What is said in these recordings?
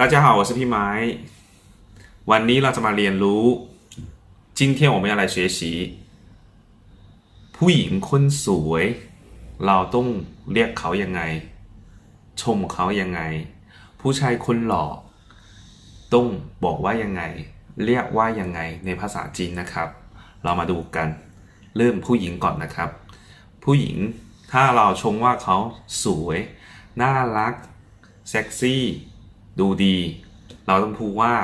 大家好，我是พี่ไม้ วันนี้เราจะมาเรียนรู้今天我们要来学习ผู้หญิงคนสวย เราต้องเรียกเขายังไง ชมเขายังไง ผู้ชายคนหล่อต้องบอกว่ายังไง เรียกว่ายังไงในภาษาจีนนะครับ เรามาดูกัน เริ่มผู้หญิงก่อนนะครับ ผู้หญิงถ้าเราชมว่าเขาสวย น่ารัก เซ็กซี่ ดูดี เราต้องพูดว่า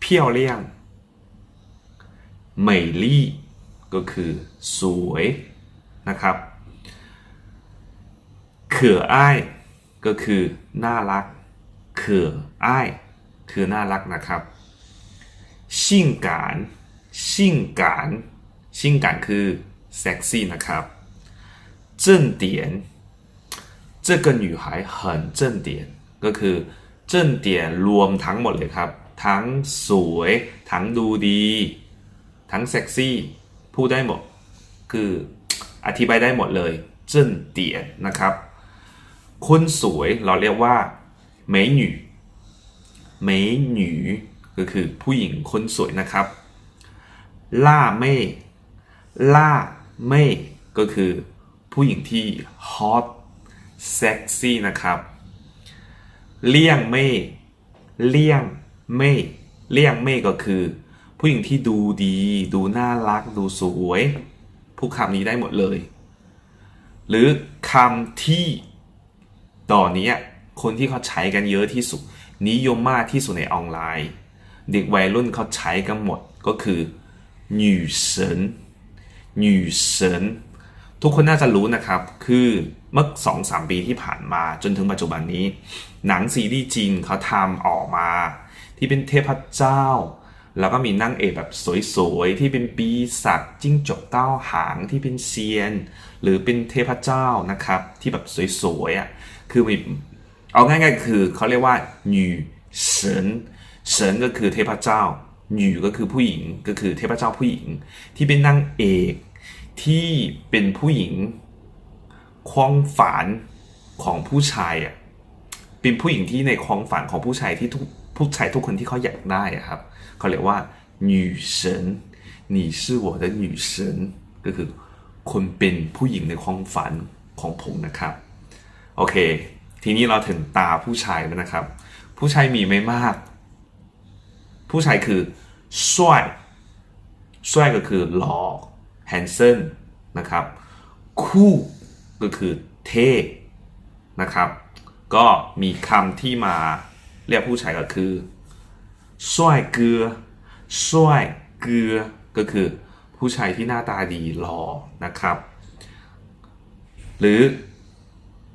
เพี้ยวเลี่ยงเหมยลี่ ก็คือสวยนะครับเขืออ้ายก็คือ น่ารักเขืออ้ายคือน่ารักนะครับชิ่งการชิ่งการชิ่งการคือเซ็กซี่นะครับ正点这个女孩很正点ก็คือ 正点รวมทั้งหมดเลยครับ ทั้งสวย ทั้งดูดี ทั้งเซ็กซี่ พูดได้หมด คืออธิบายได้หมดเลย เจิ้นเตียนนะครับ คนสวยเราเรียกว่าเมยหนูเมยหนูก็คือผู้หญิงคนสวยนะครับ ล่าเม่ล่าเม่ก็คือผู้หญิงที่ฮอตเซ็กซี่นะครับ เลี่ยงเม่เลี่ยงเม่เลี่ยงเม่ก็คือ ผู้หญิงที่ดูดี ดูน่ารัก ดูสวยผู้คำนี้ได้หมดเลย หรือคำที่ต่อนี้คนที่เขาใช้กันเยอะที่สุด นิยมมากที่สุดในออนไลน์ เด็กวัยรุ่นเขาใช้กันหมดก็คือ女神女神 ทุกคนน่าจะรู้นะครับ คือเมื่อสองสามปีที่ผ่านมาจนถึงปัจจุบันนี้ หนังซีรีส์จีนเขาทำออกมา ที่เป็นเทพเจ้า แล้วก็มีนางเอกแบบสวยๆ ที่เป็นปีศาจจิ้งจกเต้าหางที่เป็นเซียน หรือเป็นเทพเจ้านะครับ ที่แบบสวยๆอะคือมีเอาง่ายๆคือเขาเรียกว่าหนูเฉินเฉินก็คือเทพเจ้าหนูก็คือผู้หญิงก็คือเทพเจ้าผู้หญิง ที่เป็นนางเอก ที่เป็นผู้หญิง ความฝันของผู้ชายอ่ะ เป็นผู้หญิงที่ในความฝันของผู้ชายที่ทุกผู้ชายทุกคนที่เขาอยากได้อะครับ เขาเรียกว่า女神你是我的女神ก็คือคนเป็นผู้หญิงในความฝันของผมนะครับ โอเค ทีนี้เราถึงตาผู้ชายแล้วนะครับ ผู้ชายมีไม่มาก ผู้ชายคือ帅帅ก็คือหล่อ handsome นะครับ คู่ก็คือเท่นะครับ ก็มีคำที่มาเรียกผู้ชายก็คือช่วยเกลือช่วยเกลือก็คือผู้ชายที่หน้าตาดีหล่อนะครับ หรือ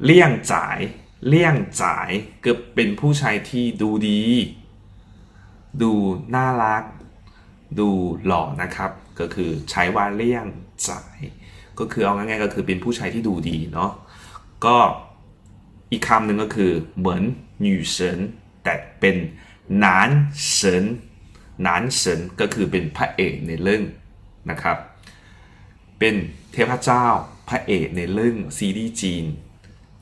เลี่ยงจ่ายเลี่ยงจ่ายก็เป็นผู้ชายที่ดูดี ดูน่ารัก ดูหล่อนะครับ ก็คือใช้ว่าเลี่ยงจ่าย ก็คือเอาง่ายๆก็คือเป็นผู้ชายที่ดูดีเนาะก็อีกคำหนึ่งก็คือเหมือน女神แต่เป็นนานเฉินนานเฉินก็คือเป็นพระเอกในเรื่องนะครับ เป็นเทพเจ้าพระเอกในเรื่องซีรีส์จีน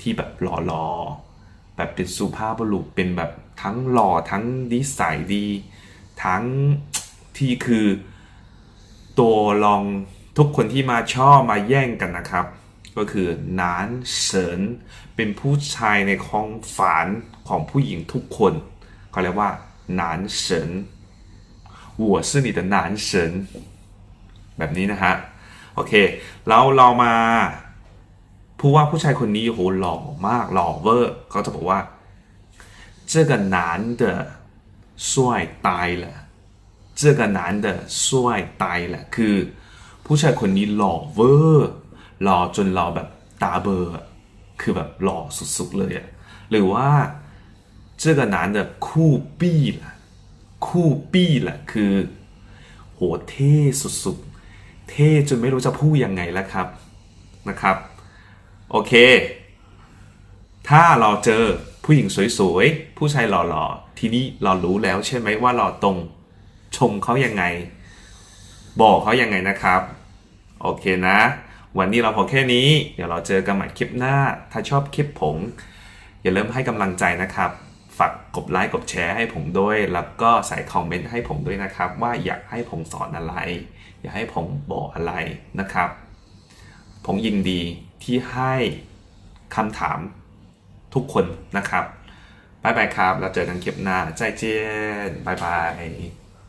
ที่แบบหล่อๆแบบเป็นสุภาพบุรุษเป็นแบบทั้งหล่อทั้งนิสัยดี ทั้ง ที่คือ ตัวรองทุกคนที่มาชอบมาแย่งกันนะครับ ก็คือนานเฉินเป็นผู้ชายในความฝันของผู้หญิงทุกคนเขาเรียกว่านานเฉิน我是你的男神แบบนี้นะฮะโอเคแล้วเรามาพูดว่าผู้ชายคนนี้โหหล่อมากหล่อเวอร์เขาจะบอกว่า这个男的帅呆了 这个男的帅呆了คือ ผู้ชายคนนี้หล่อเวอร์หล่อจนเราแบบตาเบลอร์อะคือแบบหล่อสุดๆเลยอะหรือว่า这个男的酷毙了酷毙了คือโหเท่สุดๆ เท่จนไม่รู้จะพูดยังไงแล้วครับนะครับ โอเค ถ้าเราเจอผู้หญิงสวยๆ ผู้ชายหล่อๆ ทีนี้เรารู้แล้วใช่ไหมว่าเราตรง ชมเขายังไง บอกเขายังไงนะครับ โอเคนะ วันนี้เราพอแค่นี้ เดี๋ยวเราเจอกันใหม่คลิปหน้า ถ้าชอบคลิปผม อย่าลืมให้กำลังใจนะครับ ฝากกดไลค์กดแชร์ให้ผมด้วย แล้วก็ใส่คอมเมนต์ให้ผมด้วยนะครับ ว่าอยากให้ผมสอนอะไร อยากให้ผมบอกอะไรนะครับ ผมยินดีที่ให้คำถามทุกคนนะครับบายบายครับแล้วเจอกันคลิปหน้า ใจเจียนบายบาย